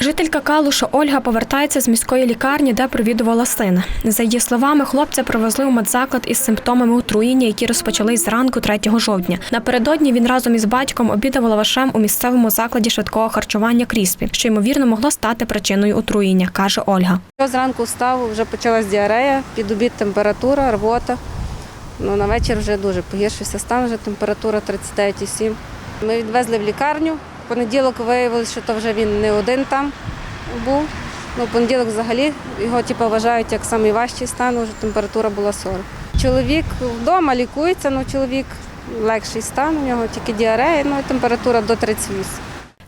Жителька Калуша Ольга повертається з міської лікарні, де провідувала сина. За її словами, хлопця привезли у медзаклад із симптомами отруєння, які розпочались зранку 3 жовтня. Напередодні він разом із батьком обідав лавашем у місцевому закладі швидкого харчування Кріспі, що ймовірно могло стати причиною отруєння, каже Ольга. Я зранку встав, вже почалась діарея, під обід температура, рвота. Ну, на вечір вже дуже погіршився стан, вже температура 39,7. Ми відвезли в лікарню. Понеділок виявилося, що то вже він не один там був. Ну, понеділок взагалі його типу, вважають як найважчий стан, вже температура була 40. Чоловік вдома лікується, ну чоловік легший стан, у нього тільки діарея, ну і температура до 38.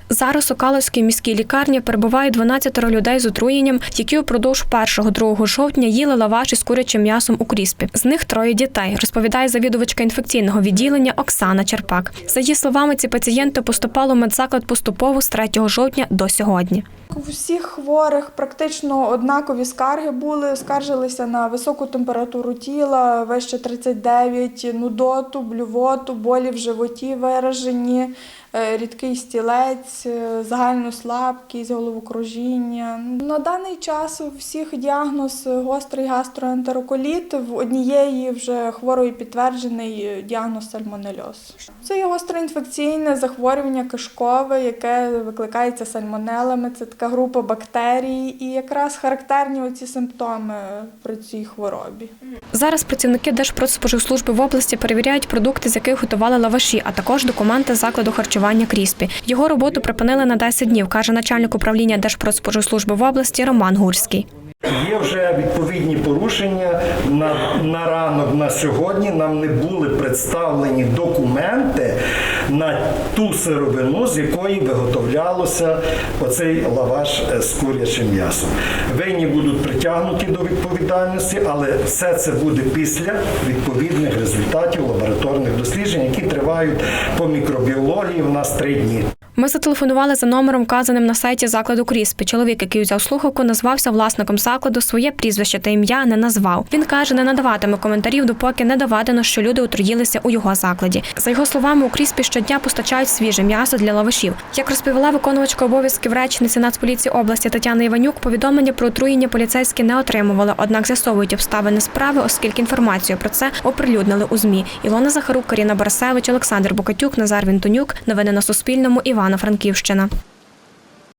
Зараз у Калуській міській лікарні перебуває 12 людей з отруєнням, які упродовж 1-2 жовтня їли лаваш із курячим м'ясом у кріспі. З них троє дітей, розповідає завідувачка інфекційного відділення Оксана Черпак. За її словами, ці пацієнти поступали в медзаклад поступово з 3 жовтня до сьогодні. У всіх хворих практично однакові скарги були. Скаржилися на високу температуру тіла, вище 39, нудоту, блювоту, болі в животі виражені, рідкий стілець, е, загальну слабкість, головокружіння. На даний час у всіх діагноз гострий гастроентероколіт, в однієї вже хворої підтверджений е, діагноз сальмонельоз. Це є гостроінфекційне захворювання кишкове, яке викликається сальмонелами. Це така група бактерій, і якраз характерні оці симптоми при цій хворобі. Зараз працівники Держпродспоживслужби в області перевіряють продукти, з яких готували лаваші, а також документи закладу харчування Кріспі. Його роботу припинили на 10 днів, каже начальник управління Держпродспоживслужби в області Роман Гурський. Є вже відповідні порушення на, на ранок на сьогодні. Нам не були представлені документи на ту сировину, з якої виготовлялося оцей лаваш з курячим м'ясом. Винні будуть притягнуті до відповідальності, але все це буде після відповідних результатів лабораторних досліджень, які тривають по мікробіології в нас три дні. Ми зателефонували за номером, вказаним на сайті закладу Кріспі. Чоловік, який взяв слухавку, назвався власником закладу, своє прізвище та ім'я не назвав. Він каже, не надаватиме коментарів, допоки не доведено, що люди отруїлися у його закладі. За його словами, у Кріспі щодня постачають свіже м'ясо для лавашів. Як розповіла виконувачка обов'язків речниці Нацполіції області Тетяна Іванюк, повідомлення про отруєння поліцейські не отримували, однак з'ясовують обставини справи, оскільки інформацію про це оприлюднили у змі. Ілона Захарук, Каріна Борисевич, Олександр Букатюк, Назар Вінтонюк. Новини на Суспільному. Івано-Франківщина.